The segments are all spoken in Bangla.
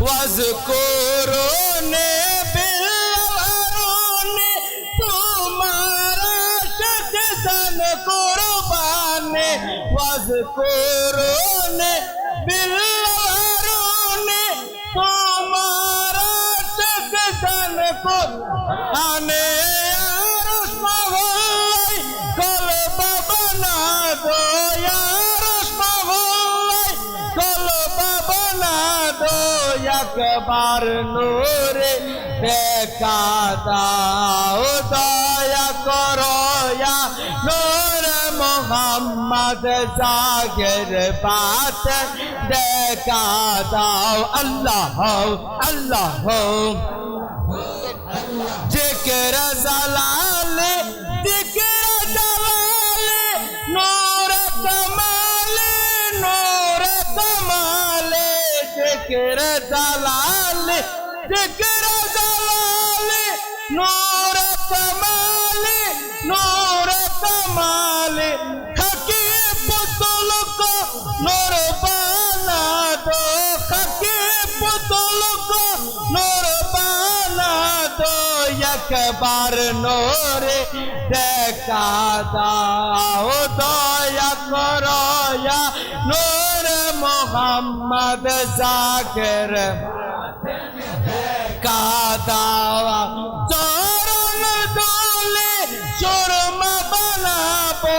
وز کو رونے واز کو رونے بلواروں تمہارا سکسن کو آنے আমার নূরে দেখা দাও, দয়া করয়া নূর মোহাম্মদ সাগর বাত দেখা দাও। আল্লাহ আল্লাহ। জিকর জালাল জিকর জালাল, নূর কমাল নূর কমাল, জিকর জালাল। ذکر جلال نور کمال نور کمال خکی پتل کو نور بنا دو خکی پتل کو نور بنا دو یک بار نور دیکھا داؤ دو یا کرو یا نور محمد ذاکر কাদাওয়া। চরণ দোলে চরমা বানাবো।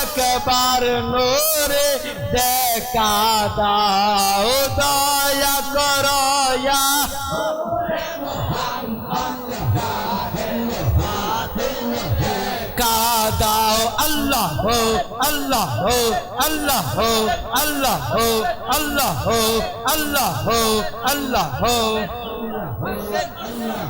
একবার নোরে দেখা দাও দয়া করো আল্লাহ হো আল্লাহ হো আল্লাহ হো আল্লাহ হো আল্লাহ হো আল্লাহ হো আল্লাহ হো।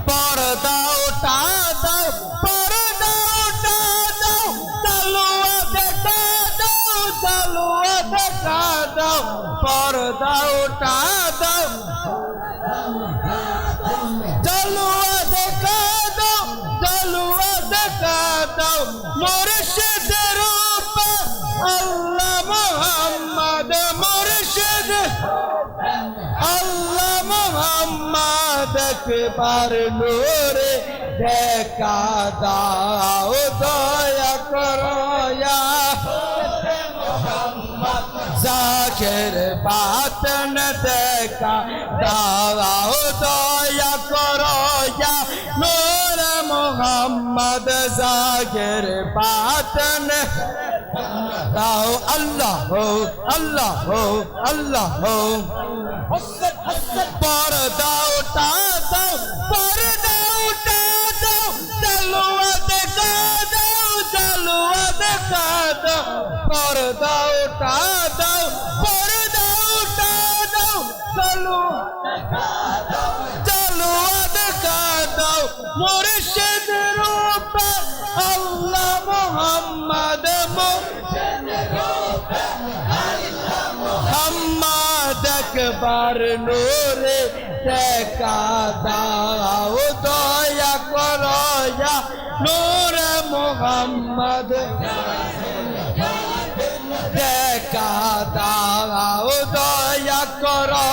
পর্দা উঠা দাও, পর্দা উঠা দাও চালুয়া দেখা দাও চালুয়া দেখা দাও, পর্দা উঠা দাও। চালুয়া দেখা দাও চালুয়া দেখা দাও আল্লাহ মোহাম্মদ একবার নূরে দেখা দাও জাকের বাতন দেখা দাও দয়া করো ইয়া নূর মোহাম্মদ জাকের বাতন দাও আল্লাহ হো আল্লাহ। হো আল্লাহ হো পর্দা উঠা দাও পর্দা উঠা দাও চালুয়া দেখা দাও চালুয়া দেখা দাও পর্দা উঠা দাও, পর্দা উঠা দাও। চালু চালুয়া দেখা দাও মুর্শিদ রূপ আল্লাহ মোহাম্মদ মোহাম্মদ। একবার নূরে দেখা দাও নূর মোহাম্মদ। দেখা দাও দয়া করো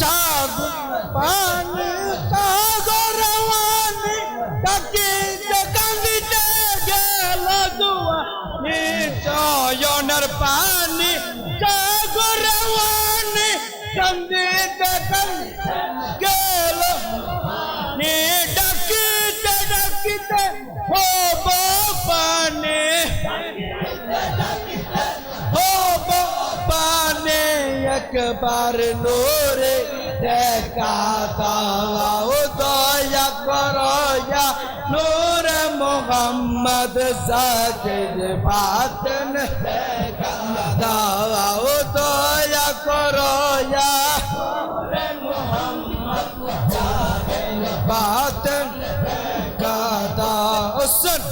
সাগর পানি সাগর ওয়ানি কাকি কান্দিতে গেল গেল নি ডাকিতে ডাকিতে হব পানি হব পানে একবার নোরে দেখা দাও দয়া করো ইয়া নূর মোহাম্মদ জাকির বাতন দেখা দাও দয়া করো ইয়া বাতন কাদা সুন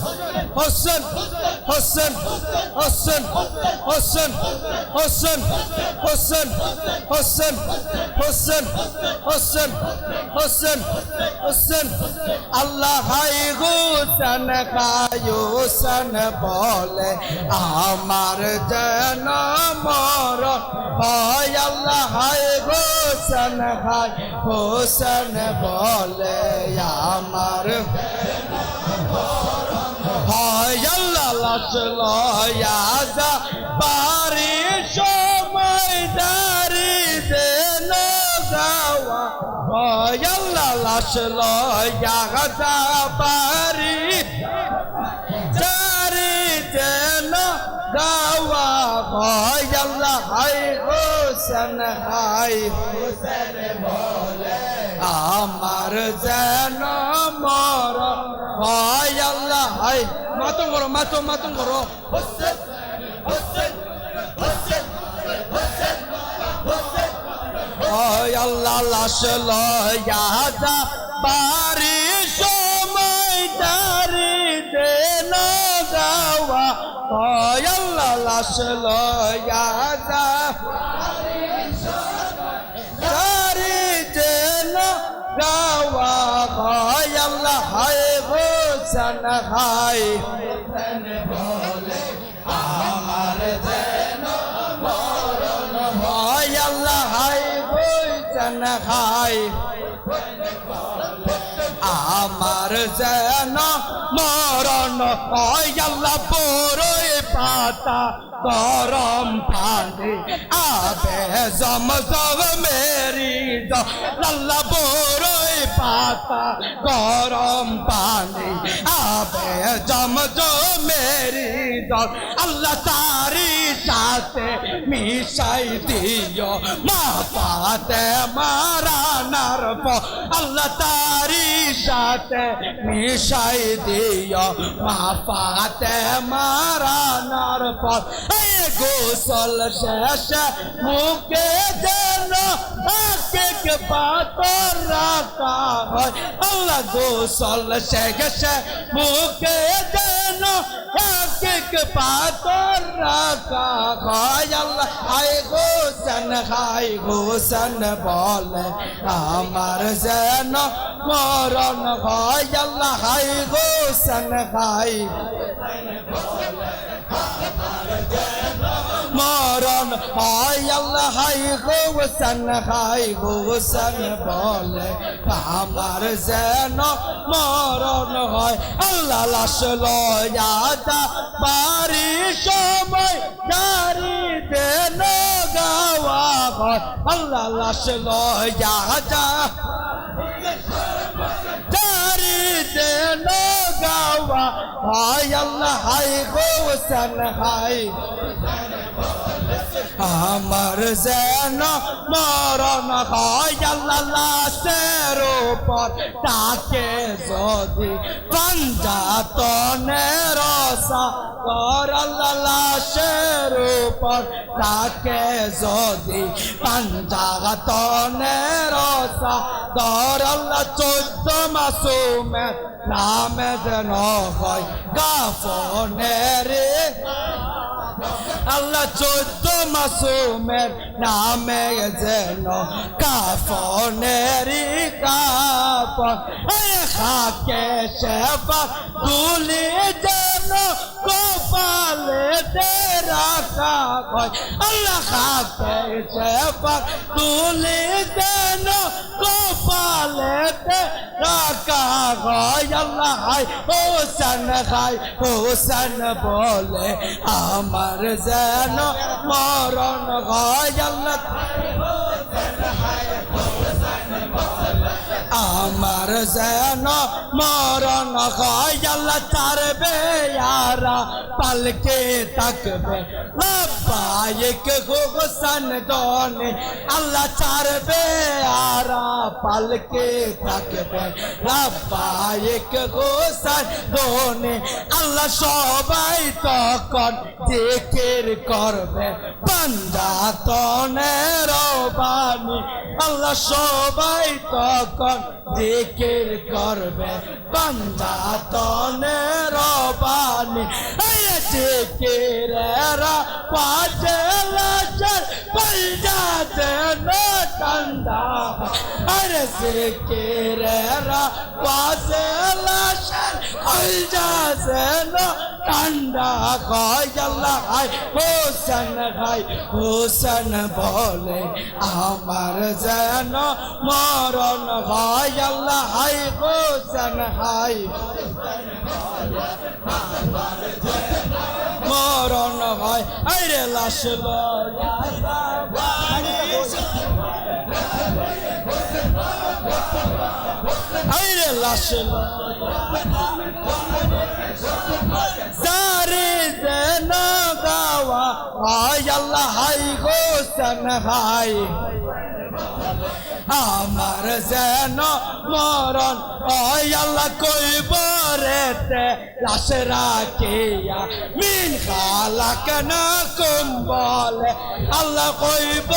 হোসেন হোসেন হোসেন হোসেন হোসেন হোসেন হোসেন হোসেন হোসেন হোসেন হোসেন আল্লাহ হাই হোসেন খাই হোসেন বলে আমার যেন মর হয় আল্লাহ হাই হোসেন খাই হোসেন বলে আমার হয় আল্লাহ লাশ লয়া যা পারি সময় দারি দেন গাওয়া আল্লাহ লাশ লয়া যা পারি দারি দেন গাওয়া হয় আল্লাহ হাই হোসেন হাই হোসেন বলে। আমার যেন মর হয় আল্লাহ হাই মাতম করো, মাতম মাতম করো। হয় আল্লাহ, লাশ লয়া যা বাড়ি সময় দারি দেন হয় আল্লাহ, লাশ লয়া যা গাওয়া হয় আল্লাহ হায় হাই হয় আমার যেন মরণ হয়, আল্লাহ বড়ই পাতা গরম পানি, আবে জম জম মেরি আল্লাহ বড়ই পাতা গরম পানি আবে জম জম মেরি আল্লাহ তারি সাথে মিশাই দিও। মা পাতে মারানার আল্লাহ তারি সাথে মিশাই দিও। মা পাতে মারানার পর গোসল শেষ মুখে যেন এক পাতর রাখা হয়। আল্লাহ গোসল শেষ মুখে যেন এক পাতর রাখা হয় আল্লাহ আয় গোসন খাই গোসন বলে। আমার যেন মরণ হয়, আল্লাহ হাই গোসন খাই মরণ হয় আল্লাহ, হাই গোসন খাই গোসন বলে, আমার যেন মরণ হয়। আল্লাহ লাশ লয়া যা, বাড়ি সময় গাড়ি দেন গাওয়া হয়। আল্লাহ লাশ লয়া যা দারি দেন গাওয়া। হাই আল্লাহ হাই গো হাই আমার যেন মরণ হয় আল্লাহ লাশের উপর। তাকে যদি পঞ্জাতনের রসা কর আল্লাহ লাশের উপর। তাকে যদি পঞ্জাতনের রসা কর আল্লাহ চোদ্দ মাসুমে নামে যেন হয় গাফনের আল্লাহ চোদ্দ মাসুমের নামে যেন কাফনেরি কাপন খাকে সেবা তুলি যেন কপালে রাখা হয় আল্লাহ সেবা তুলি যেন কপালে রাখা হয় আল্লাহ হাই হোসেন খাই হোসেন বলে আমার যেন মরণ হয়। আল্লাহ আমার যেন মরণ হয় আল্লাহ ছাড়বে ইয়ারা পালকে থাকবে। লব্বায়েক হোসেন দনে আল্লাহ ছাড়বে ইয়ারা পালকে থাকবে। লব্বায়েক হোসেন দনে আল্লাহ সবাই তখন জিকির করবে। বান্দা তনের বাণী, আল্লাহ সবাই তখন জিকির করবে বান্দা তনে রবানি। জিকির পাশে লাচার পাল্টা দেন কান্দা। আরে জিকির পাশে লাচার পাল্টা দেন কান্ডা কয় আল্লাহ হাই হোসেন হাই হোসেন বলে আমার যেন মরণ ভাই আল্লাহ হাই হোসেন হাই মরণ হয়। আরে লাশ আরে লাশ সারে যেন গাওয়া হায়, আল্লাহ হাই হোসেন হাই আমার যেন মরণ আল্লাহ কইব রেতে লাশ রাখিয়া, মিন খালাক না কুম বলে, আল্লাহ কইব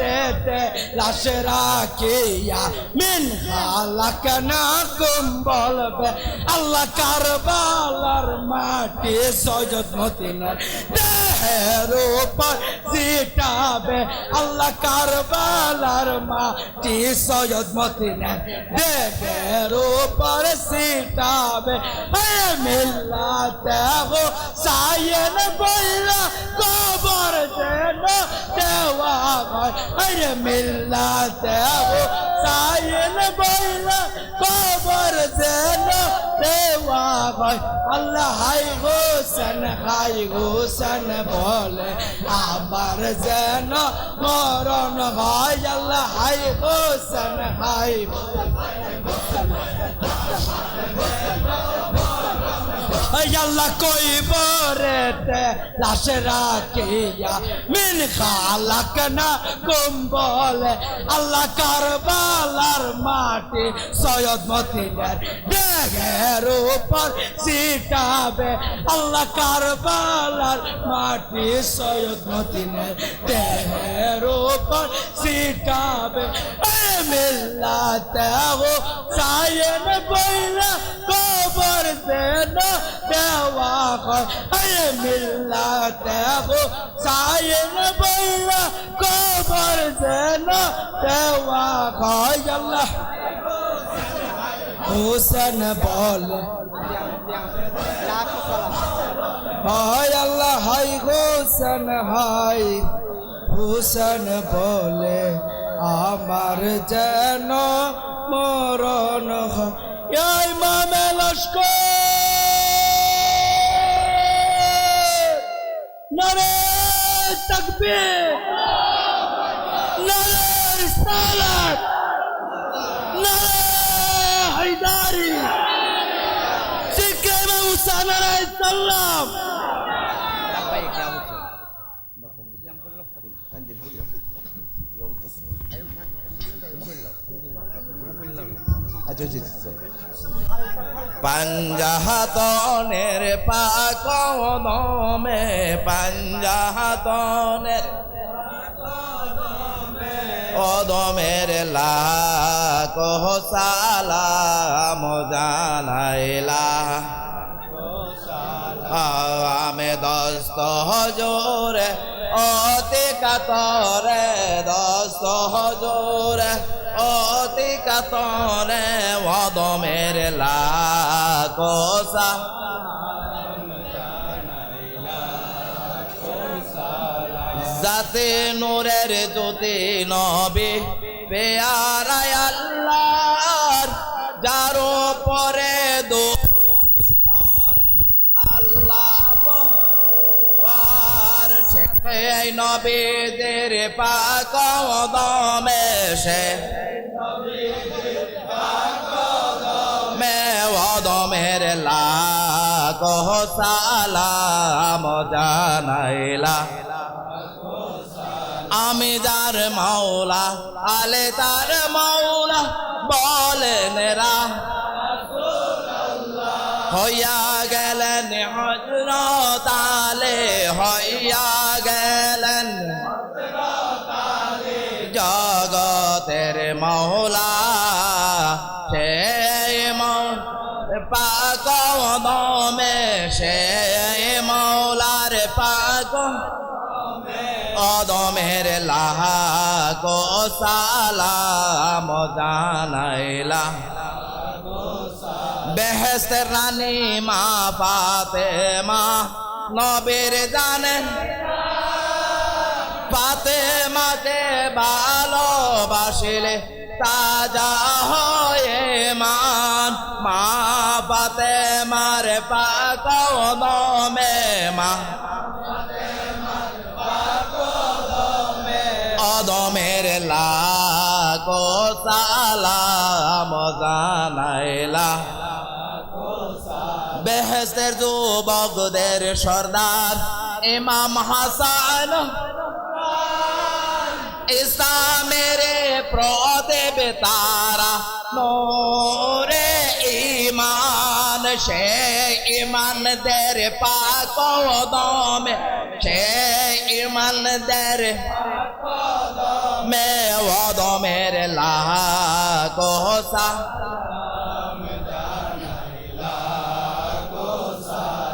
রেতে লাশ রাখিয়া, মিন খালাক না কুম বলবে, আল্লাহ কারবালার মাটি সজত মতিনার দেহের উপর জিটাবে আল্লাহ কারবালার মাটি সৈয়দ মতিনার দেহের উপর সিটাবে মিল্লাতে হো সায়েন বইলা কবর যেন দেওয়া হয়। হে মিল্লাতে হো সায়েন বইলা কবর যেন হয় আল্লাহ হাই হোসেন হাই হোসেন বলে, আবার যেন মরণ হয়, আল্লাহ হাই হোসেন হাই আল্লাহ কই বরেতে লাশ রাখিয়া, মিন খালাক না কুম্বলে, আল্লাহ কারবালার মাটি সৈয়দ মতিনের দেহের উপর সিটাবে আল্লাহ কারবালার মাটি সৈয়দ মতিনের দেহের উপর সিটাবে মিল্লাতে হো সায়েন বইলা কবর দেন দেওয়া হয় আরে মিল্লাতে হো সায়েন বইলা কবর দেন দেওয়া হয় আল্লাহ হোসেন বলে হায় আল্লাহ হাই হোসেন হাই হোসেন বলে আমার যেন মরণ হয় এই মামে লস্কর নরে তাকবে নারে সালাত নারে হায়দারি। সিকে মুসা নরে সাল্লাম পাঞ্জাহাতনের পাকদমে পাঞ্জাহাতনের অদমের লাখ সালাম আমি দস্ত হজোরে অতি কাতরে দস্ত হজোরে অতি কাতরে অদমের লাখ যাতে নূরের জ্যোতি নবী পেয়ারায় আল্লাহর সে নবীদের পাক দমে সে। মেওদমের লাখ সালাম জানাইলা। আমি যার মাওলা, আলে তার মাওলা বলেন রা। হইয়া গেলেন হজরত মহলা সে পাক দমে সে মৌলার পাক অদমের লাহাকো সালাম জানাইলা। বেহেস্তের রানী মা পাতে মা নবীর জানেন পাতে মাকে ভালোবাসিলে, তাজা হয়ে মান। মা পাতে মারে পাকাও দমে মা। অদমের লাখো সালাম জানাইলা। বেহেস্তের যুবকদের সর্দার, ইমাম হাসান ইসলামের প্রদেব তারা, নোরে ইমান সে ইমানদের পাক দমে সে ইমানদের মে ওদমের লাখো সা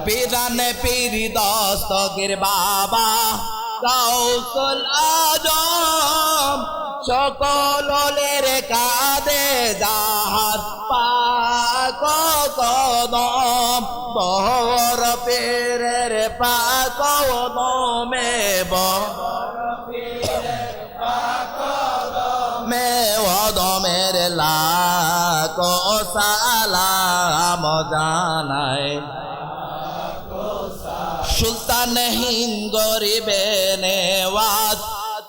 পিরানে পিরি দস্তগির বাবা কৌশল আজম সকলের কাদে যাহার পাক কদম, বহর পীরের পাক দমে মে জানায়। সুলতান হিন্দ গরিবে নেওয়াজ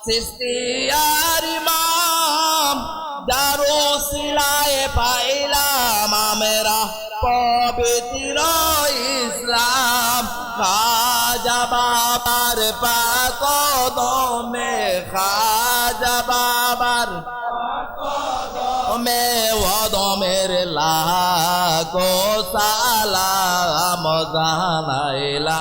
সৃষ্টিয়ার ইমাম, দারু সিলায় পাইলাম আমরা পবিত্র ইসলাম। খাজা বাবার পাক দমে, খাজা বাবার মে ওদমের লাখো সালাম জানাইলা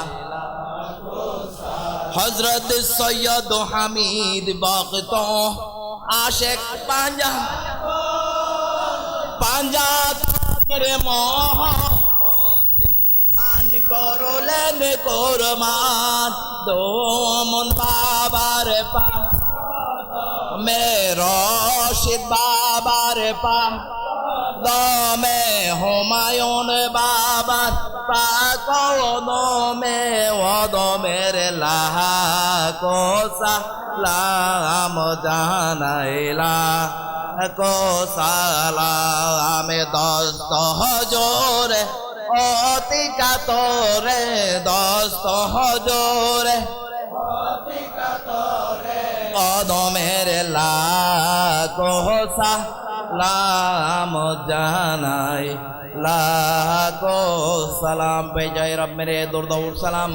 হজরত সৈয়দ হামিদ বক্ত আশেক পাঞ্জা পাঞ্জাত রে মোহ দান করলেন কোরমান দোমন বাবার পা। মে রশিদ বাবার পা। দমে হুমায়ুন বাবার পাক দমে ওদমের লাহা সালাম জানাইলা। কো সালামে দস্ত হজোরে অতি কাতরে দস্ত হজোরে কদমের লাখো লাম জানাই। লাখো সালাম বেজয় মেরে দুর্দৌর সালাম।